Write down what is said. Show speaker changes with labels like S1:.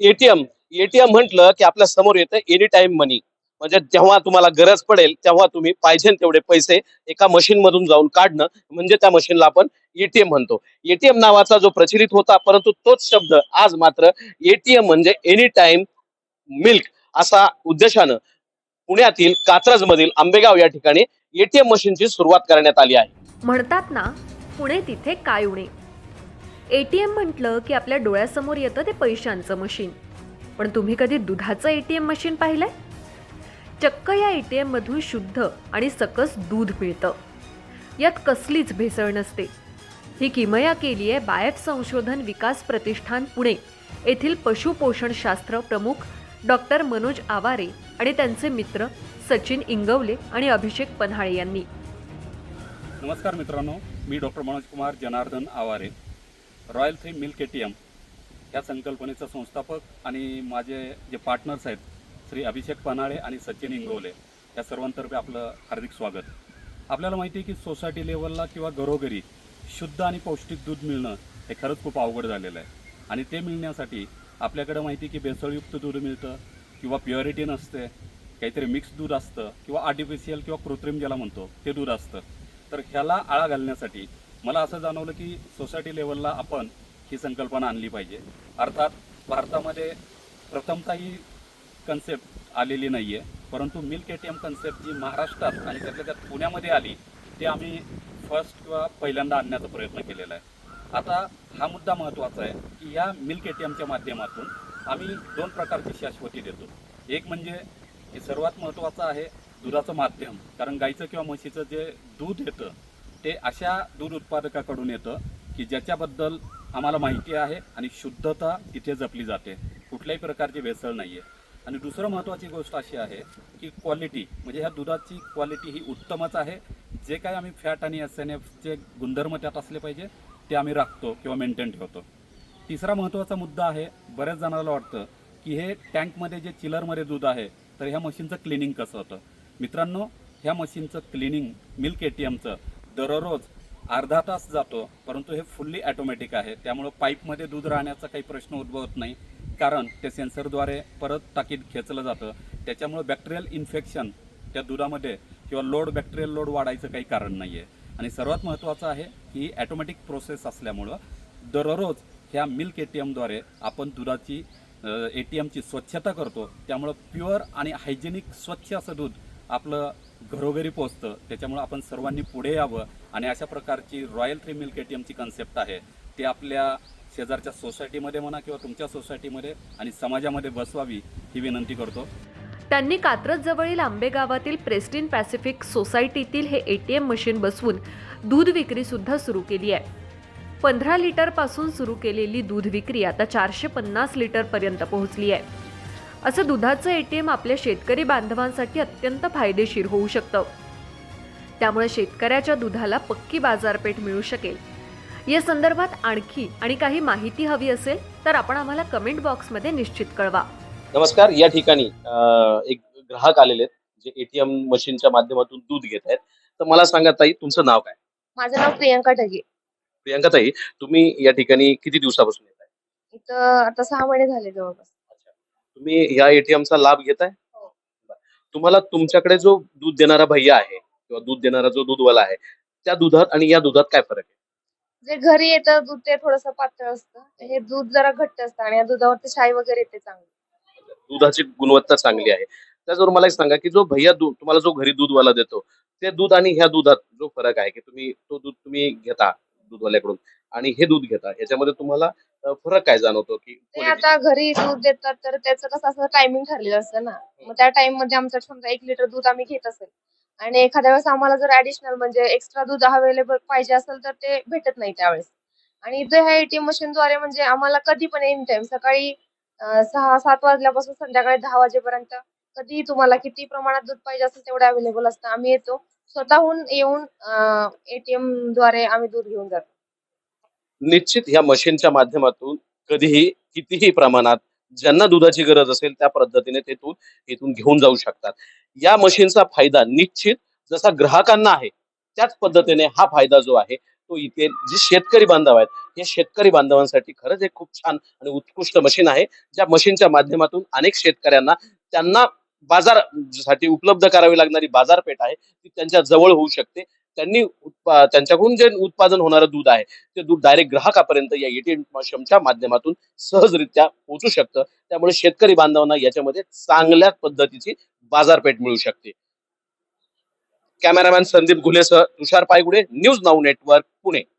S1: ATM ATM म्हटलं की आपल्यासमोर येतं एनी टाइम मनी म्हणजे जेव्हा तुम्हाला गरज पडेल तेव्हा तुम्ही पाहिजे तेवढे पैसे एका मशीन मधून जाऊन काढणं. म्हणजे त्या मशीनला आपण एटीएम म्हणतो. एटीएम नावाचा जो प्रचलित होता परंतु तोच शब्द आज मात्र एटीएम म्हणजे एनी टाइम मिल्क असा उद्देशानं पुण्यातील कात्रज मधील आंबेगाव या ठिकाणी एटीएम मशीनची सुरुवात करण्यात आली आहे.
S2: म्हणतात ना पुणे तिथे काय उणे ए टी एम म्हटलं की आपल्या डोळ्यासमोर येतं ते पैशांचं मशीन. पण तुम्ही कधी दुधाचं ए टी एम मशीन पाहिलंय? चक्क या ए टी एममधून शुद्ध आणि सकस दूध मिळतं. यात कसलीच भेसळ नसते. ही किमया केली आहे बायफ संशोधन विकास प्रतिष्ठान पुणे येथील पशुपोषणशास्त्र प्रमुख डॉक्टर मनोज आवारे आणि त्यांचे मित्र सचिन इंगवले आणि अभिषेक पन्हाळे यांनी.
S3: नमस्कार मित्रांनो मी doctor Manoj Kumar Janardan Aware. Royal three milk A T M ह्या संकल्पनेचा संस्थापक आणि माझे जे पार्टनर्स आहेत श्री अभिषेक पन्हाळे आणि सचिन इंगोले या सर्वांतर्फे आपलं हार्दिक स्वागत. आपल्याला माहिती आहे की सोसायटी लेवलला किंवा घरोघरी शुद्ध आणि पौष्टिक दूध मिळणं हे खरंच खूप अवघड झालेलं आहे. आणि ते मिळण्यासाठी आपल्याकडं माहिती आहे की भेसळयुक्त दूध मिळतं किंवा प्युअरिटी नसते काहीतरी मिक्स दूध असतं किंवा आर्टिफिशियल किंवा कृत्रिम ज्याला म्हणतो ते दूध असतं. तर ह्याला आळा घालण्यासाठी मला असं जाणवलं की सोसायटी लेवलला आपण ही संकल्पना आणली पाहिजे. अर्थात भारतामध्ये प्रथमता ही कन्सेप्ट आलेली नाही आहे परंतु milk A T M concept जी महाराष्ट्रात आणि त्यातल्या त्यात पुण्यामध्ये आली ते आम्ही फर्स्ट किंवा पहिल्यांदा आणण्याचा प्रयत्न केलेला आहे. आता हा मुद्दा महत्त्वाचा आहे की या मिल्क ए टी एमच्या माध्यमातून आम्ही दोन प्रकारची शाश्वती देतो. एक म्हणजे हे सर्वात महत्त्वाचं आहे दुधाचं माध्यम कारण गाईचं किंवा म्हशीचं जे दूध येतं ते अशा दूध उत्पादकाकडून येतं की ज्याच्याबद्दल आम्हाला माहिती आहे आणि शुद्धता तिथे जपली जाते. कुठल्याही प्रकारची भेसळ नाही आहे आणि दुसरं महत्त्वाची गोष्ट अशी आहे की क्वालिटी म्हणजे ह्या दुधाची क्वालिटी ही उत्तमच आहे. जे काही आम्ही फॅट आणि एस एन एफचे गुणधर्म त्यात असले पाहिजे ते आम्ही राखतो किंवा मेंटेन ठेवतो. तिसरा महत्त्वाचा मुद्दा आहे बऱ्याच जणांना वाटतं की हे टँकमध्ये जे चिलरमध्ये दूध आहे तर ह्या मशीनचं क्लिनिंग कसं होतं? मित्रांनो ह्या मशीनचं क्लिनिंग मिल्क ए टी एमचं दररोज अर्धा तास जातो परंतु हे फुल्ली ॲटोमॅटिक आहे. त्यामुळं पाईपमध्ये दूध राहण्याचा काही प्रश्न उद्भवत नाही. कारण ते सेन्सरद्वारे परत टाकीत खेचलं जातं. त्याच्यामुळं बॅक्टेरियल इन्फेक्शन त्या दुधामध्ये किंवा लोड बॅक्टेरियल लोड वाढायचं काही कारण नाही आहे आणि सर्वात महत्त्वाचं आहे की ॲटोमॅटिक प्रोसेस असल्यामुळं दररोज ह्या मिल्क ए टी एमद्वारे आपण दुधाची ए टी एमची स्वच्छता करतो. त्यामुळं प्युअर आणि हायजेनिक स्वच्छ असं दूध आपलं घरोघरी पोहोचतं. त्याच्यामुळं आपण सर्वांनी पुढे यावं. आणि अशा प्रकारची royal three milk A T एमची concept आहे. ती आपल्या शेजारच्या सोसायटीमध्ये म्हणा किंवा तुमच्या सोसायटीमध्ये आणि समाजामध्ये बसवावी ही विनंती करतो.
S2: त्यांनी कात्रज जवळील आंबेगावातील प्रेस्टिन पॅसिफिक सोसायटीतील हे एटीएम मशीन बसवून दूध विक्री सुद्धा सुरू केली आहे. पंधरा लिटरपासून सुरू केलेली दूध विक्री आता चारशे पन्नास लिटरपर्यंत पोहोचली आहे. असं दुधाचं एटीएम आपल्या शेतकरी बांधवांसाठी अत्यंत फायदेशीर होऊ शकतं. त्यामुळे शेतकऱ्याच्या दुधाला पक्की बाजारपेठ मिळू शकेल. या संदर्भात आणखी आणि काही माहिती हवी असेल तर आपण आम्हाला कमेंट बॉक्समध्ये निश्चित कळवा.
S1: नमस्कार. या ठिकाणी एक ग्राहक आलेले आहेत जे एटीएम मशीनच्या माध्यमातून दूध घेत आहेत. तर मला सांगा ताई तुमचं नाव काय?
S4: माझं नाव प्रियंका ढगे.
S1: प्रियांका ताई तुम्ही या ठिकाणी किती दिवसापासून येत आहे?
S4: इथं आता सहा महिने झाले जवळपास.
S1: तुम्ही या एटीएमचा लाभ घेताय?
S4: हो.
S1: तुम्हाला तुमच्याकडे जो दूध देणारा भैया आहे किंवा दूध देणारा जो दूधवाला आहे त्या दुधात आणि या दुधात काय फरक आहे?
S4: जे घरी येतं दूध ते थोडस पातळ असतं. हे दूध जरा घट्ट असतं आणि या दुधावरती शाई वगैरे येते चांगली.
S1: दुधाची गुणवत्ता चांगली आहे. त्याचबरोबर मला एक सांगा की जो भैया दूध तुम्हाला जो घरी दूधवाला देतो ते दूध आणि ह्या दुधात जो फरक आहे की तुम्ही तो दूध तुम्ही घेता दूधवाल्याकडून आणि हे दूध घेता. याच्यामध्ये तुम्हाला फरक काय जाणवतो की
S4: ते आता घरी दूध देतात तर त्याचं कसं असं टायमिंग ठरलेलं असतं ना. मग त्या टाइममध्ये आमचं समजा एक लिटर दूध आम्ही घेत असेल. आणि एखाद्या वेळेस आम्हाला जर ऍडिशनल म्हणजे एक्स्ट्रा दूध अवेलेबल पाहिजे असेल तर ते भेटत नाही त्यावेळेस. आणि इथे ह्या एटीएम मशीन द्वारे म्हणजे आम्हाला कधी पण एनी टाइम सकाळी सहा सात वाजल्यापासून संध्याकाळी दहा वाजेपर्यंत कधी तुम्हाला किती प्रमाणात दूध पाहिजे असेल तेवढं अवेलेबल असतं. आम्ही येतो स्वतःहून येऊन एटीएमद्वारे आम्ही दूध घेऊन जातो.
S1: निश्चित ह्या मशीनच्या माध्यमातून कधीही कितीही प्रमाणात ज्यांना दुधाची गरज असेल त्या पद्धतीने ते दूध इथून घेऊन जाऊ शकतात. या मशीनचा फायदा निश्चित जसा ग्राहकांना आहे त्याच पद्धतीने हा फायदा जो आहे तो इथे जे शेतकरी बांधव आहेत हे शेतकरी बांधवांसाठी खरंच एक खूप छान आणि उत्कृष्ट मशीन आहे ज्या मशीनच्या माध्यमातून अनेक शेतकऱ्यांना त्यांना बाजारसाठी उपलब्ध करावी लागणारी बाजारपेठ आहे ती त्यांच्या जवळ होऊ शकते. त्यांनी त्यांच्याकडून जे उत्पादन होणारं दूध आहे ते दूध डायरेक्ट ग्राहकापर्यंत या एटीएम मशीनच्या माध्यमातून सहजरित्या पोहोचू शकतं. त्यामुळे शेतकरी बांधवांना याच्यामध्ये चांगल्या पद्धतीची बाजारपेठ मिळू शकते. Cameraman Sandeep घुलेसह Tushar Paygude news now network Pune.